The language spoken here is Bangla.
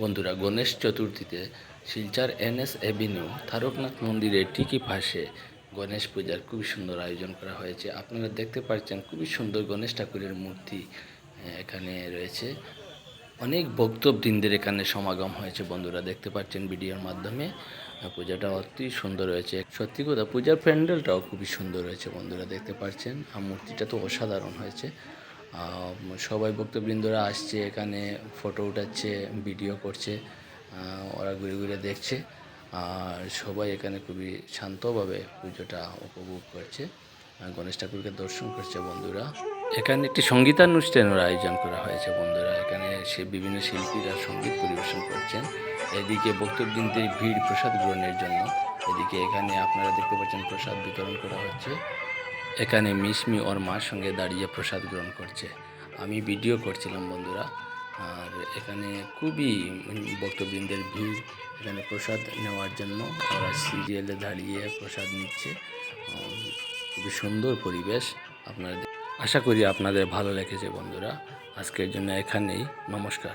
বন্ধুরা, গণেশ চতুর্থীতে শিলচার এনএস এভিনিউ তারকনাথ মন্দিরের ঠিকই পাশে গণেশ পূজার খুবই সুন্দর আয়োজন করা হয়েছে। আপনারা দেখতে পাচ্ছেন খুবই সুন্দর গণেশ ঠাকুরের মূর্তি এখানে রয়েছে। অনেক ভক্তবৃন্দের এখানে সমাগম হয়েছে বন্ধুরা, দেখতে পাচ্ছেন ভিডিওর মাধ্যমে। পূজাটা অতি সুন্দর হয়েছে। সত্যি কথা, পূজার প্যান্ডেলটাও খুবই সুন্দর হয়েছে বন্ধুরা, দেখতে পাচ্ছেন। আর মূর্তিটা তো অসাধারণ হয়েছে। সবাই ভক্তবৃন্দরা আসছে এখানে ফটো উঠাচ্ছে ভিডিও করছে ওরা ঘুরে ঘুরে দেখছে, আর সবাই এখানে খুবই শান্তভাবে পুজোটা উপভোগ করছে গণেশ ঠাকুরকে দর্শন করছে বন্ধুরা। এখানে একটি সঙ্গীতানুষ্ঠানের আয়োজন করা হয়েছে বন্ধুরা, এখানে সে বিভিন্ন শিল্পীরা সংগীত পরিবেশন করছেন। এদিকে বক্তব্যবৃন্দের ভিড় প্রসাদ গ্রহণের জন্য, এদিকে এখানে আপনারা দেখতে পাচ্ছেন প্রসাদ বিতরণ করা হচ্ছে। এখানে মিসমি ওর মার সঙ্গে দাঁড়িয়ে প্রসাদ গ্রহণ করছে। আমি ভিডিও করছিলাম বন্ধুরা, আর এখানে খুবই বক্তবৃন্দের ভিড়। এখানে প্রসাদ নেওয়ার জন্য ওরা সিরিয়ালে দাঁড়িয়ে প্রসাদ নিচ্ছে। খুবই সুন্দর পরিবেশ আপনারা আশা করি আপনাদের ভালো লেগেছে বন্ধুরা। আজকের জন্য এখানেই। নমস্কার।